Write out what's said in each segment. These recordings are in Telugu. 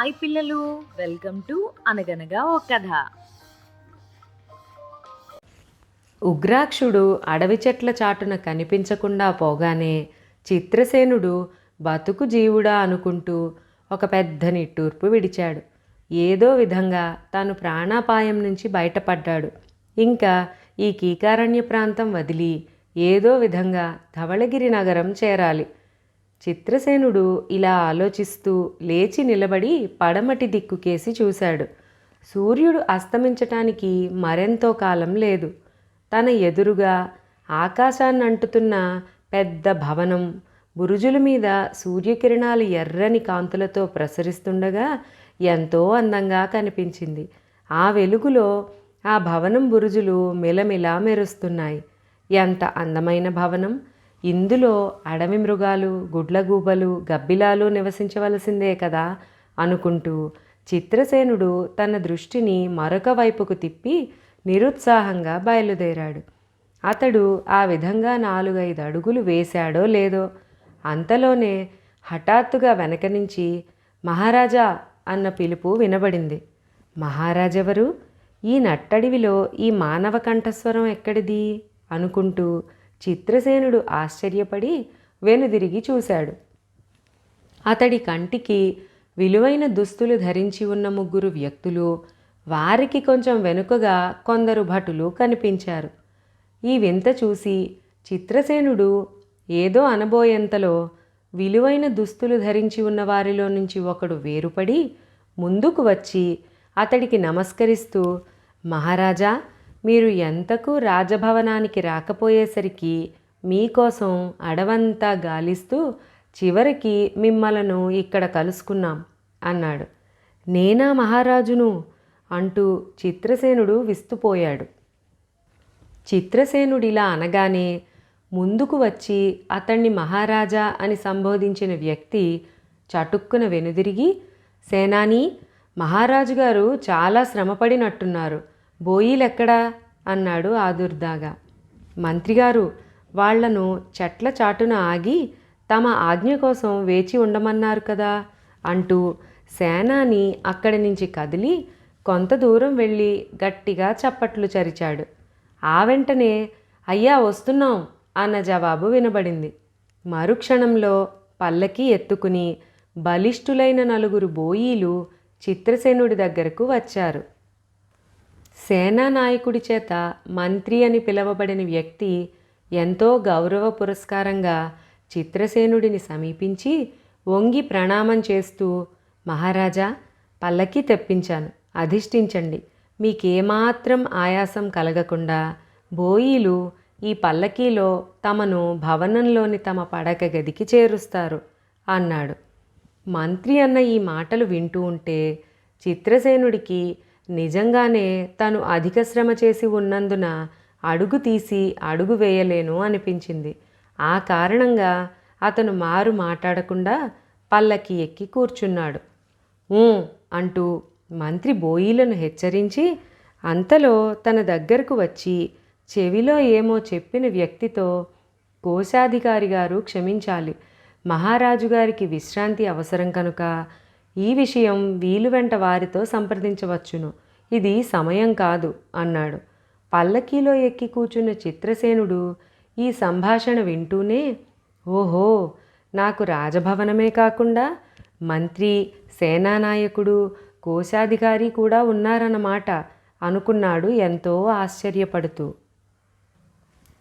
హాయ్ పిల్లలు వెల్కమ్ టు అనగనగా ఓ కథ. ఉగ్రాక్షుడు అడవి చెట్ల చాటున కనిపించకుండా పోగానే చిత్రసేనుడు బతుకు జీవుడా అనుకుంటూ ఒక పెద్ద నిట్టూర్పు విడిచాడు. ఏదో విధంగా తాను ప్రాణాపాయం నుంచి బయటపడ్డాడు. ఇంకా ఈ కీకారణ్య ప్రాంతం వదిలి ఏదో విధంగా ధవళగిరి నగరం చేరాలి. చిత్రసేనుడు ఇలా ఆలోచిస్తూ లేచి నిలబడి పడమటి దిక్కుకేసి చూశాడు. సూర్యుడు అస్తమించటానికి మరెంతో కాలం లేదు. తన ఎదురుగా ఆకాశాన్ని అంటుతున్న పెద్ద భవనం బురుజుల మీద సూర్యకిరణాలు ఎర్రని కాంతులతో ప్రసరిస్తుండగా ఎంతో అందంగా కనిపించింది. ఆ వెలుగులో ఆ భవనం బురుజులు మిలమిలా మెరుస్తున్నాయి. ఎంత అందమైన భవనం! ఇందులో అడవి మృగాలు గుడ్లగూబలు గబ్బిలాలు నివసించవలసిందే కదా అనుకుంటూ చిత్రసేనుడు తన దృష్టిని మరొక వైపుకు తిప్పి నిరుత్సాహంగా బయలుదేరాడు. అతడు ఆ విధంగా నాలుగైదు అడుగులు వేశాడో లేదో అంతలోనే హఠాత్తుగా వెనక నుంచి మహారాజా అన్న పిలుపు వినబడింది. మహారాజెవరు? ఈ నట్టడివిలో ఈ మానవ కంఠస్వరం ఎక్కడిది? అనుకుంటూ చిత్రసేనుడు ఆశ్చర్యపడి వెనుదిరిగి చూశాడు. అతడి కంటికి విలువైన దుస్తులు ధరించి ఉన్న ముగ్గురు వ్యక్తులు వారికి కొంచెం వెనుకగా కొందరు భటులు కనిపించారు. ఈ వింత చూసి చిత్రసేనుడు ఏదో అనబోయేంతలో విలువైన దుస్తులు ధరించి ఉన్న వారిలో నుంచి ఒకడు వేరుపడి ముందుకు వచ్చి అతడికి నమస్కరిస్తూ మహారాజా మీరు ఎంతకు రాజభవనానికి రాకపోయేసరికి మీకోసం అడవంతా గాలిస్తూ చివరికి మిమ్మలను ఇక్కడ కలుసుకున్నాం అన్నాడు. నేనా మహారాజును? అంటూ చిత్రసేనుడు విస్తుపోయాడు. చిత్రసేనుడిలా అనగానే ముందుకు వచ్చి అతన్ని మహారాజా అని సంబోధించిన వ్యక్తి చటుక్కున వెనుదిరిగి సేనాని మహారాజు గారు చాలా శ్రమపడినట్టున్నారు. బోయిలెక్కడా? అన్నాడు ఆదుర్దాగా మంత్రిగారు వాళ్ళను చెట్ల చాటున ఆగి తమ ఆజ్ఞ కోసం వేచి ఉండమన్నారు కదా? అంటూ సేనాని అక్కడి నుంచి కదిలి కొంత దూరం వెళ్ళి గట్టిగా చప్పట్లు చరిచాడు. ఆ వెంటనే అయ్యా వస్తున్నాం అన్న జవాబు వినబడింది. మరుక్షణంలో పల్లకి ఎత్తుకుని బలిష్ఠులైన నలుగురు బోయీలు చిత్రసేనుడి దగ్గరకు వచ్చారు. సేనా నాయకుడి చేత మంత్రి అని పిలువబడిన వ్యక్తి ఎంతో గౌరవ పురస్కారంగా చిత్రసేనుడిని సమీపించి వంగి ప్రణామం చేస్తూ మహారాజా పల్లకి తెప్పించాను. అధిష్ఠించండి. మీకేమాత్రం ఆయాసం కలగకుండా బోయీలు ఈ పల్లకీలో తమను భవనంలోని తమ పడక గదికి చేరుస్తారు అన్నాడు. మంత్రి అన్న ఈ మాటలు వింటూ ఉంటే చిత్రసేనుడికి నిజంగానే తను అధిక శ్రమ చేసి ఉన్నందున అడుగు తీసి అడుగు వేయలేను అనిపించింది. ఆ కారణంగా అతను మారు మాట్లాడకుండా పల్లకి ఎక్కి కూర్చున్నాడు. అంటూ మంత్రి బోయిలను హెచ్చరించి అంతలో తన దగ్గరకు వచ్చి చెవిలో ఏమో చెప్పిన వ్యక్తితో కోశాధికారి గారు క్షమించాలి. మహారాజు గారికి విశ్రాంతి అవసరం కనుక ఈ విషయం వీలు వెంట వారితో సంప్రదించవచ్చును. ఇది సమయం కాదు అన్నాడు. పల్లకీలో ఎక్కి కూర్చున్న చిత్రసేనుడు ఈ సంభాషణ వింటూనే ఓహో నాకు రాజభవనమే కాకుండా మంత్రి సేనానాయకుడు కోశాధికారి కూడా ఉన్నారన్నమాట అనుకున్నాడు ఎంతో ఆశ్చర్యపడుతూ.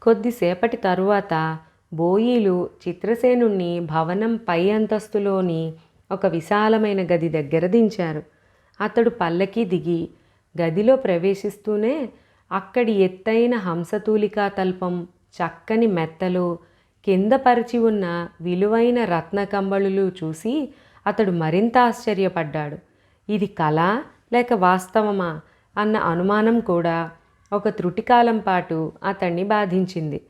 కొద్దిసేపటి తరువాత బోయీలు చిత్రసేనుణ్ణి భవనం పై అంతస్తులోని ఒక విశాలమైన గది దగ్గర దించారు. అతడు పల్లకి దిగి గదిలో ప్రవేశిస్తూనే అక్కడి ఎత్తైన హంసతూలికా తల్పం చక్కని మెత్తలు కింద పరిచి ఉన్న విలువైన రత్న కంబళులు చూసి అతడు మరింత ఆశ్చర్యపడ్డాడు. ఇది కళ లేక వాస్తవమా అన్న అనుమానం కూడా ఒక త్రుటికాలం పాటు అతన్ని బాధించింది.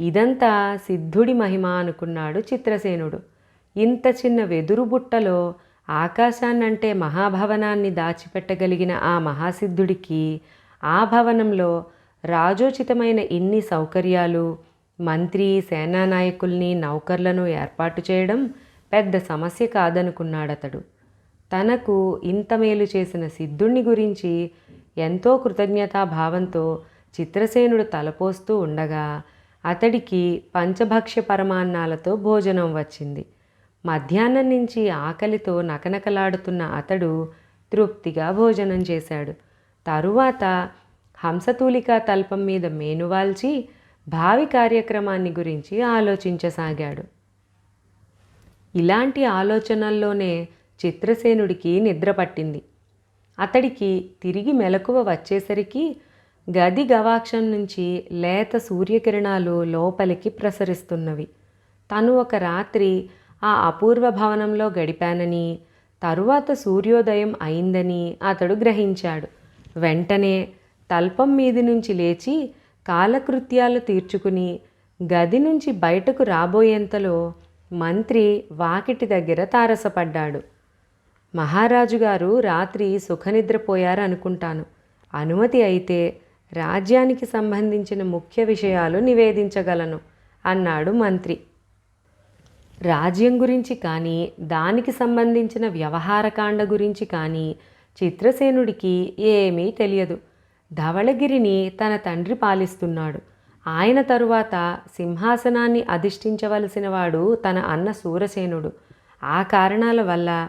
ఇదంతా సిద్ధుడి మహిమ అనుకున్నాడు చిత్రసేనుడు. ఇంత చిన్న వెదురు బుట్టలో ఆకాశాన్నంటే మహాభవనాన్ని దాచిపెట్టగలిగిన ఆ మహాసిద్ధుడికి ఆ భవనంలో రాజోచితమైన ఇన్ని సౌకర్యాలు మంత్రి సేనానాయకుల్ని నౌకర్లను ఏర్పాటు చేయడం పెద్ద సమస్య కాదనుకున్నాడతడు. తనకు ఇంత మేలు చేసిన సిద్ధుణ్ణి గురించి ఎంతో కృతజ్ఞతాభావంతో చిత్రసేనుడు తలపోస్తూ ఉండగా అతడికి పంచభక్ష్య పరమాన్నాలతో భోజనం వచ్చింది. మధ్యాహ్నం నుంచి ఆకలితో నకనకలాడుతున్న అతడు తృప్తిగా భోజనం చేశాడు. తరువాత హంసతూలిక తల్పం మీద మేనువాల్చి భావి కార్యక్రమాన్ని గురించి ఆలోచించసాగాడు. ఇలాంటి ఆలోచనల్లోనే చిత్రసేనుడికి నిద్ర పట్టింది. అతడికి తిరిగి మెలకువ వచ్చేసరికి గది గవాక్షం నుంచి లేత సూర్యకిరణాలు లోపలికి ప్రసరిస్తున్నవి. తను ఒక రాత్రి ఆ అపూర్వ భవనంలో గడిపానని తరువాత సూర్యోదయం అయిందని అతడు గ్రహించాడు. వెంటనే తల్పం మీది నుంచి లేచి కాలకృత్యాలు తీర్చుకుని గది నుంచి బయటకు రాబోయేంతలో మంత్రి వాకిటి దగ్గర తారసపడ్డాడు. మహారాజు గారు రాత్రి సుఖనిద్రపోయారనుకుంటాను అనుమతి అయితే రాజ్యానికి సంబంధించిన ముఖ్య విషయాలు నివేదించగలను అన్నాడు మంత్రి. రాజ్యం గురించి కానీ దానికి సంబంధించిన వ్యవహారకాండ గురించి కానీ చిత్రసేనుడికి ఏమీ తెలియదు. ధవళగిరిని తన తండ్రి పాలిస్తున్నాడు. ఆయన తరువాత సింహాసనాన్ని అధిష్ఠించవలసిన వాడు తన అన్న సూరసేనుడు. ఆ కారణాల వల్ల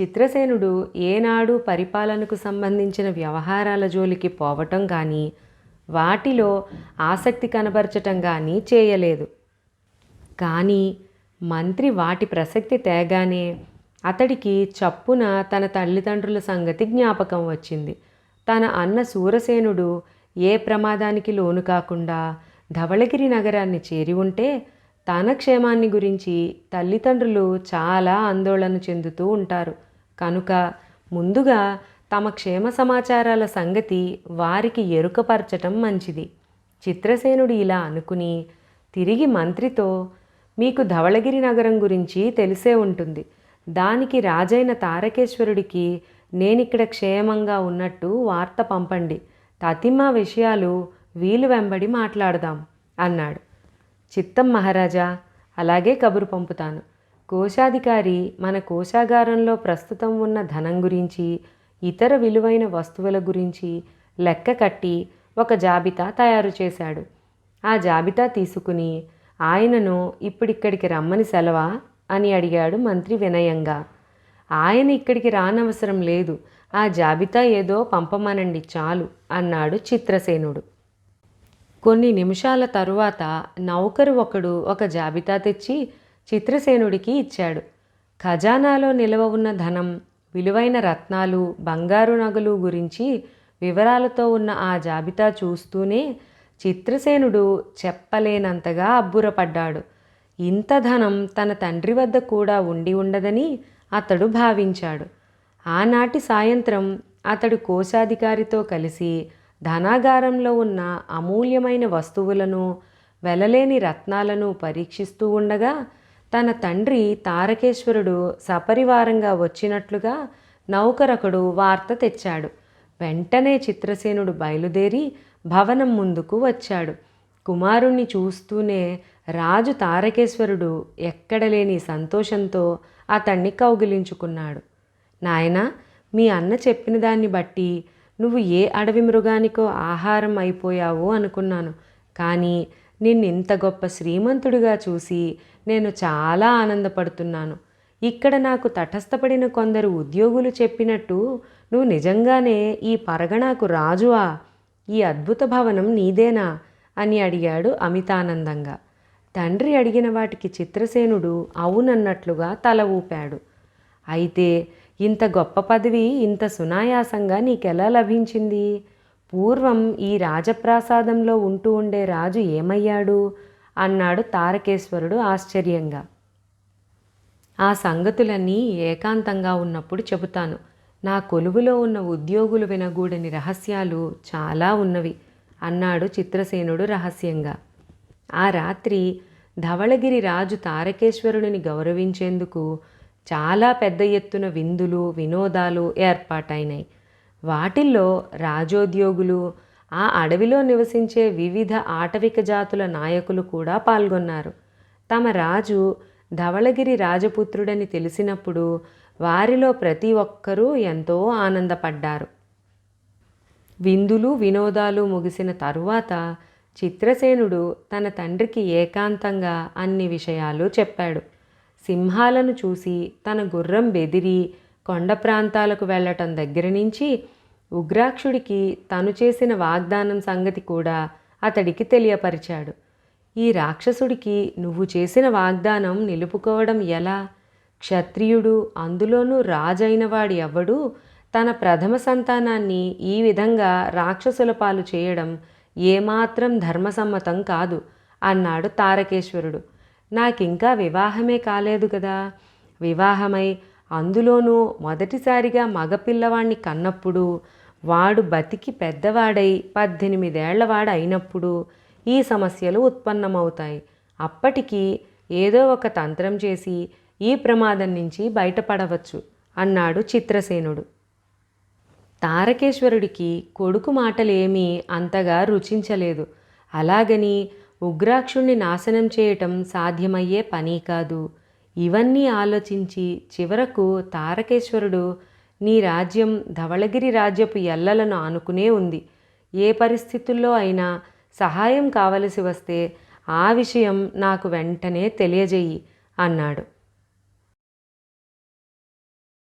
చిత్రసేనుడు ఏనాడు పరిపాలనకు సంబంధించిన వ్యవహారాల జోలికి పోవటం కానీ వాటిలో ఆసక్తి కనబరచటం కానీ చేయలేదు. కానీ మంత్రి వాటి ప్రసక్తి తేగానే అతడికి చప్పున తన తల్లిదండ్రుల సంగతి జ్ఞాపకం వచ్చింది. తన అన్న సూరసేనుడు ఏ ప్రమాదానికి లోను కాకుండా ధవళగిరి నగరాన్ని చేరి ఉంటే తన క్షేమాన్ని గురించి తల్లిదండ్రులు చాలా ఆందోళన చెందుతూ ఉంటారు. కనుక ముందుగా తమ క్షేమ సమాచారాల సంగతి వారికి ఎరుకపరచటం మంచిది. చిత్రసేనుడు ఇలా అనుకుని తిరిగి మంత్రితో మీకు ధవళగిరి నగరం గురించి తెలిసే ఉంటుంది. దానికి రాజైన తారకేశ్వరుడికి నేనిక్కడ క్షేమంగా ఉన్నట్టు వార్త పంపండి. తతిమా విషయాలు వీలు వెంబడి మాట్లాడదాం అన్నాడు. చిత్తం మహారాజా అలాగే కబురు పంపుతాను. కోశాధికారి మన కోశాగారంలో ప్రస్తుతం ఉన్న ధనం గురించి ఇతర విలువైన వస్తువుల గురించి లెక్క కట్టి ఒక జాబితా తయారు చేశాడు. ఆ జాబితా తీసుకుని ఆయనను ఇప్పుడిక్కడికి రమ్మని సెలవా? అని అడిగాడు మంత్రి వినయంగా. ఆయన ఇక్కడికి రానవసరం లేదు. ఆ జాబితా ఏదో పంపమనండి చాలు అన్నాడు చిత్రసేనుడు. కొన్ని నిమిషాల తరువాత నౌకరు ఒకడు ఒక జాబితా తెచ్చి చిత్రసేనుడికి ఇచ్చాడు. ఖజానాలో నిలవ ఉన్న ధనం విలువైన రత్నాలు బంగారు నగలు గురించి వివరాలతో ఉన్న ఆ జాబితా చూస్తూనే చిత్రసేనుడు చెప్పలేనంతగా అబ్బురపడ్డాడు. ఇంత ధనం తన తండ్రి వద్ద కూడా ఉండి ఉండదని అతడు భావించాడు. ఆనాటి సాయంత్రం అతడు కోశాధికారితో కలిసి ధనాగారంలో ఉన్న అమూల్యమైన వస్తువులను వెలలేని రత్నాలను పరీక్షిస్తూ ఉండగా తన తండ్రి తారకేశ్వరుడు సపరివారంగా వచ్చినట్లుగా నౌకరకుడు వార్త తెచ్చాడు. వెంటనే చిత్రసేనుడు బయలుదేరి భవనం ముందుకు వచ్చాడు. కుమారుణ్ణి చూస్తూనే రాజు తారకేశ్వరుడు ఎక్కడలేని సంతోషంతో అతన్ని కౌగిలించుకున్నాడు. నాయనా మీ అన్న చెప్పిన దాన్ని బట్టి నువ్వు ఏ అడవి మృగానికో ఆహారం అయిపోయావో అనుకున్నాను. కానీ నిన్నింత గొప్ప శ్రీమంతుడిగా చూసి నేను చాలా ఆనందపడుతున్నాను. ఇక్కడ నాకు తటస్థపడిన కొందరు ఉద్యోగులు చెప్పినట్టు నువ్వు నిజంగానే ఈ పరగణాకు రాజువా? ఈ అద్భుత భవనం నీదేనా? అని అడిగాడు అమితానందంగా. తండ్రి అడిగిన వాటికి చిత్రసేనుడు అవునన్నట్లుగా తల ఊపాడు. అయితే ఇంత గొప్ప పదవి ఇంత సునాయాసంగా నీకెలా లభించింది? పూర్వం ఈ రాజప్రాసాదంలో ఉంటూ ఉండే రాజు ఏమయ్యాడు? అన్నాడు తారకేశ్వరుడు ఆశ్చర్యంగా. ఆ సంగతులన్నీ ఏకాంతంగా ఉన్నప్పుడు చెబుతాను. నా కొలువులో ఉన్న ఉద్యోగులు వినగూడని రహస్యాలు చాలా ఉన్నవి అన్నాడు చిత్రసేనుడు రహస్యంగా. ఆ రాత్రి ధవళగిరి రాజు తారకేశ్వరుడిని గౌరవించేందుకు చాలా పెద్ద ఎత్తున విందులు వినోదాలు ఏర్పాటైనాయి. వాటిల్లో రాజోద్యోగులు ఆ అడవిలో నివసించే వివిధ ఆటవిక జాతుల నాయకులు కూడా పాల్గొన్నారు. తమ రాజు ధవళగిరి రాజపుత్రుడని తెలిసినప్పుడు వారిలో ప్రతి ఒక్కరూ ఎంతో ఆనందపడ్డారు. విందులు వినోదాలు ముగిసిన తరువాత చిత్రసేనుడు తన తండ్రికి ఏకాంతంగా అన్ని విషయాలు చెప్పాడు. సింహాలను చూసి తన గుర్రం బెదిరి కొండ ప్రాంతాలకు వెళ్ళటం దగ్గర నుంచి ఉగ్రాక్షుడికి తను చేసిన వాగ్దానం సంగతి కూడా అతడికి తెలియపరిచాడు. ఈ రాక్షసుడికి నువ్వు చేసిన వాగ్దానం నిలుపుకోవడం ఎలా? క్షత్రియుడు అందులోనూ రాజైన వాడు ఎవడు? తన ప్రథమ సంతానాన్ని ఈ విధంగా రాక్షసుల పాలు చేయడం ఏమాత్రం ధర్మసమ్మతం కాదు అన్నాడు తారకేశ్వరుడు. నాకింకా వివాహమే కాలేదు కదా. వివాహమై అందులోనూ మొదటిసారిగా మగపిల్లవాణ్ణి కన్నప్పుడు వాడు బతికి పెద్దవాడై పద్దెనిమిదేళ్ళవాడు అయినప్పుడు ఈ సమస్యలు ఉత్పన్నమవుతాయి. అప్పటికి ఏదో ఒక తంత్రం చేసి ఈ ప్రమాదం నుంచి బయటపడవచ్చు అన్నాడు చిత్రసేనుడు. తారకేశ్వరుడికి కొడుకు మాటలేమీ అంతగా రుచించలేదు. అలాగని ఉగ్రాక్షుణ్ణి నాశనం చేయటం సాధ్యమయ్యే పని కాదు. ఇవన్నీ ఆలోచించి చివరకు తారకేశ్వరుడు నీ రాజ్యం ధవళగిరి రాజ్యపు ఎల్లలను ఆనుకునే ఉంది. ఏ పరిస్థితుల్లో అయినా సహాయం కావలసి వస్తే ఆ విషయం నాకు వెంటనే తెలియజేయి అన్నాడు.